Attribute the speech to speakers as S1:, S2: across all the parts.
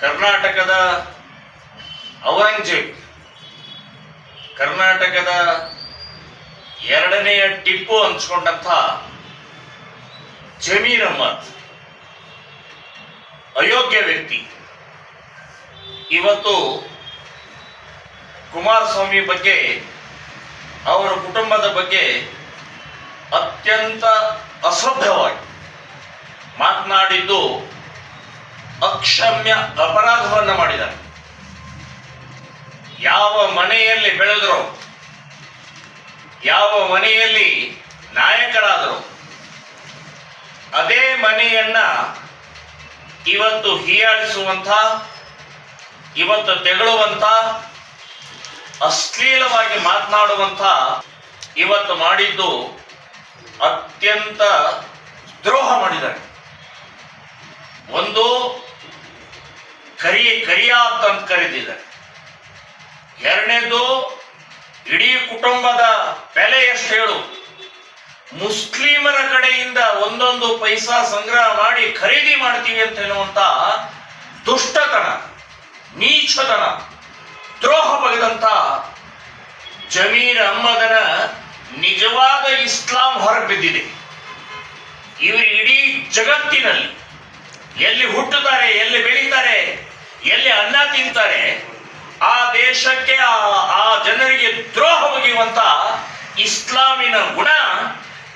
S1: ಕರ್ನಾಟಕದ ಔರಂಗಜೇಬ್ ಕರ್ನಾಟಕದ ಎರಡನೆಯ ಟಿಪ್ಪು ಅನ್ಸ್ಕೊಂಡಂಥ ಜಮೀರ್ ಅಹ್ಮದ್. ಅಯೋಗ್ಯ ವ್ಯಕ್ತಿ. ಇವತ್ತು ಕುಮಾರಸ್ವಾಮಿ ಬಗ್ಗೆ, ಅವರ ಕುಟುಂಬದ ಬಗ್ಗೆ ಅತ್ಯಂತ ಅಶ್ರದ್ಧವಾಗಿ ಮಾತನಾಡಿದ್ದು ಅಕ್ಷಮ್ಯ ಅಪರಾಧವನ್ನ ಮಾಡಿದ್ದಾರೆ. ಯಾವ ಮನೆಯಲ್ಲಿ ಬೆಳೆದ್ರು, ಯಾವ ಮನೆಯಲ್ಲಿ ನಾಯಕರಾದರು, ಅದೇ ಮನೆಯನ್ನ ಇವತ್ತು ಹೀಯಾಳಿಸುವಂಥ ಇವತ್ತು ತೆಗಳುವಂಥ ಅಶ್ಲೀಲವಾಗಿ ಮಾತನಾಡುವಂತ ಇವತ್ತು ಮಾಡಿದ್ದು ಅತ್ಯಂತ ದ್ರೋಹ ಮಾಡಿದ್ದಾರೆ. ಒಂದು ಕರಿ, ಕರಿಯ ಅಂತ ಕರೆದಿದ್ದಾರೆ ಎರಡನೇದು, ಇಡೀ ಕುಟುಂಬದ ಬೆಲೆ ಎಷ್ಟು ಹೇಳು? ಮುಸ್ಲಿಮರ ಕಡೆಯಿಂದ ಒಂದೊಂದು ಪೈಸಾ ಸಂಗ್ರಹ ಮಾಡಿ ಖರೀದಿ ಮಾಡ್ತೀವಿ ಅಂತ ಹೇಳುವಂತ ದುಷ್ಟತನ, ನೀಚತನ, ದ್ರೋಹ ಬಗೆದಂತ ಜಮೀರ್ ಅಹ್ಮದನ ನಿಜವಾದ ಇಸ್ಲಾಂ ಹೊರಬಿದ್ದಿದೆ. ಇವರು ಇಡೀ ಜಗತ್ತಿನಲ್ಲಿ ಎಲ್ಲಿ ಹುಟ್ಟುತ್ತಾರೆ, ಎಲ್ಲಿ ಬೆಳೀತಾರೆ ಎಲ್ಲಿ ಅನ್ನ ತಿಂತಾರೆ, ಆ ದೇಶಕ್ಕೆ ಆ ಜನರಿಗೆ ದ್ರೋಹ ಒಗೆಯುವಂತ ಇಸ್ಲಾಮಿನ ಗುಣ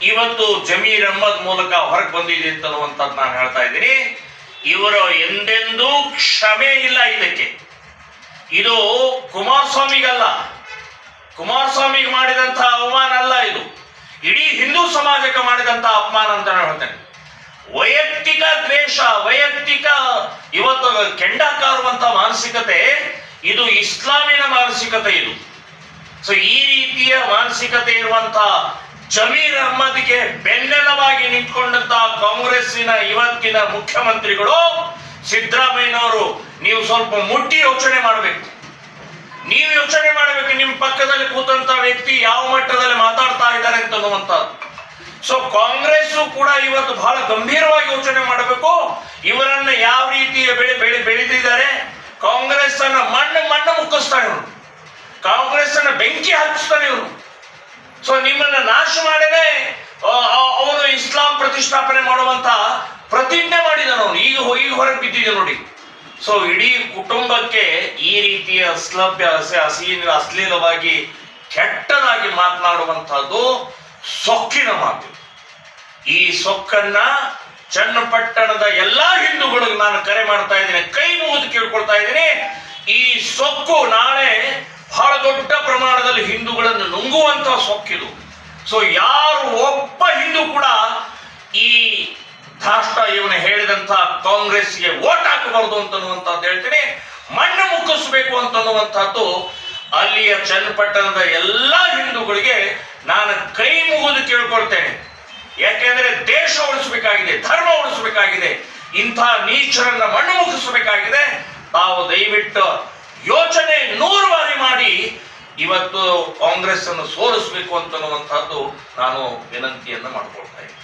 S1: ಇವತ್ತು ಜಮೀರ್ ಅಹ್ಮದ್ ಮೂಲಕ ಹೊರಗೆ ಬಂದಿದೆ ಅಂತ ನಾನು ಹೇಳ್ತಾ ಇದ್ದೀನಿ. ಇವರು ಎಂದೆಂದೂ ಕ್ಷಮೆ ಇಲ್ಲ ಇದಕ್ಕೆ. ಇದು ಕುಮಾರಸ್ವಾಮಿಗಲ್ಲ. ಕುಮಾರಸ್ವಾಮಿಗೆ ಮಾಡಿದಂತಹ ಅವಮಾನ ಅಲ್ಲ ಇದು. ಇಡೀ ಹಿಂದೂ ಸಮಾಜಕ್ಕೆ ಮಾಡಿದಂತಹ ಅಪಮಾನ ಅಂತ ನಾನು ಹೇಳ್ತೇನೆ. ದ್ವೇಷ ವೈಯಕ್ತಿಕ ಇವತ್ತು ಕೆಂಡ ಕಾರುವಂತ ಮಾನಸಿಕತೆ, ಇದು ಇಸ್ಲಾಮಿನ ಮಾನಸಿಕತೆ ಇದು. ಸೊ ಈ ರೀತಿಯ ಮಾನಸಿಕತೆ ಇರುವಂತಹ ಜಮೀರ್ ಅಹ್ಮದ್ಗೆ ಬೆನ್ನೆಲವಾಗಿ ನಿಂತ್ಕೊಂಡಂತಹ ಕಾಂಗ್ರೆಸ್ಸಿನ ಇವತ್ತಿನ ಮುಖ್ಯಮಂತ್ರಿಗಳು ಸಿದ್ದರಾಮಯ್ಯನವರು, ನೀವು ಸ್ವಲ್ಪ ಮುಟ್ಟಿ ಯೋಚನೆ ಮಾಡಬೇಕು. ನೀವು ಯೋಚನೆ ಮಾಡಬೇಕು, ನಿಮ್ಮ ಪಕ್ಕದಲ್ಲಿ ಕೂತಂತ ವ್ಯಕ್ತಿ ಯಾವ ಮಟ್ಟದಲ್ಲಿ ಮಾತಾಡ್ತಾ ಇದ್ದಾರೆ ಅಂತನ್ನುವಂಥದ್ದು ಸೊ ಕಾಂಗ್ರೆಸ್ ಕೂಡ ಇವತ್ತು ಬಹಳ ಗಂಭೀರವಾಗಿ ಯೋಚನೆ ಮಾಡಬೇಕು. ಇವರನ್ನ ಯಾವ ರೀತಿಯ ಬೆಳೆ ಬೆಳೆ ಬೆಳೆದಿದ್ದಾರೆ ಕಾಂಗ್ರೆಸ್ ಅನ್ನ ಮಣ್ಣು ಮಣ್ಣು ಮುಕ್ಕಿಸ್ತಾನೆ ಇವರು. ಕಾಂಗ್ರೆಸ್ ಅನ್ನ ಬೆಂಕಿ ಹಾಕಿಸ್ತಾನೆ ಇವರು. ಸೊ ನಿಮ್ಮನ್ನ ನಾಶ ಮಾಡದೆ ಅವನು ಇಸ್ಲಾಂ ಪ್ರತಿಷ್ಠಾಪನೆ ಮಾಡುವಂತ ಪ್ರತಿಜ್ಞೆ ಮಾಡಿದನು ಈಗ ಈಗ ಹೊರಗೆ ಬಿದ್ದಿದೆ ನೋಡಿ. ಸೊ ಇಡೀ ಕುಟುಂಬಕ್ಕೆ ಈ ರೀತಿಯ ಅಸ್ಲಭ್ಯ ಅಶ್ಲೀಲವಾಗಿ ಕೆಟ್ಟದಾಗಿ ಮಾತನಾಡುವಂತಹದ್ದು ಸೊಕ್ಕಿನ ಮಾತು. ಈ ಸೊಕ್ಕನ್ನ ಚನ್ನಪಟ್ಟಣದ ಎಲ್ಲಾ ಹಿಂದೂಗಳಿಗೆ ನಾನು ಕರೆ ಮಾಡ್ತಾ ಇದ್ದೇನೆ, ಕೈ ಮುಗಿದು ಕೇಳ್ಕೊಳ್ತಾ ಇದ್ದೇನೆ. ಈ ಸೊಕ್ಕು ನಾಳೆ ಬಹಳ ದೊಡ್ಡ ಪ್ರಮಾಣದಲ್ಲಿ ಹಿಂದೂಗಳನ್ನು ನುಂಗುವಂತಹ ಸೊಕ್ಕಿದು. ಸೊ ಯಾರು ಒಬ್ಬ ಹಿಂದೂ ಕೂಡ ಈ ಧಾಷ್ಟ ಇವನು ಹೇಳಿದಂತ ಕಾಂಗ್ರೆಸ್ಗೆ ಓಟ್ ಹಾಕಬಾರದು ಅಂತನ್ನುವಂಥದ್ದು ಹೇಳ್ತೀನಿ. ಮಣ್ಣು ಮುಕ್ಕಿಸ್ಬೇಕು ಅಂತನ್ನುವಂಥದ್ದು ಅಲ್ಲಿಯ ಚನ್ನಪಟ್ಟಣದ ಎಲ್ಲ ಹಿಂದೂಗಳಿಗೆ ನಾನು ಕೈ ಮುಗಿದು ಕೇಳ್ಕೊಳ್ತೇನೆ. ಯಾಕೆಂದ್ರೆ ದೇಶ ಉಳಿಸಬೇಕಾಗಿದೆ, ಧರ್ಮ ಉಳಿಸಬೇಕಾಗಿದೆ, ಇಂಥ ನೀಚರನ್ನ ಮಣ್ಣು ಮುಗಿಸಬೇಕಾಗಿದೆ. ತಾವು ದಯವಿಟ್ಟು ಯೋಚನೆ ನೂರು ಬಾರಿ ಮಾಡಿ ಇವತ್ತು ಕಾಂಗ್ರೆಸ್ ಅನ್ನು ಸೋಲಿಸಬೇಕು ಅಂತನ್ನುವಂಥದ್ದು ನಾನು ವಿನಂತಿಯನ್ನು ಮಾಡಿಕೊಳ್ತಾ ಇದ್ದೀನಿ.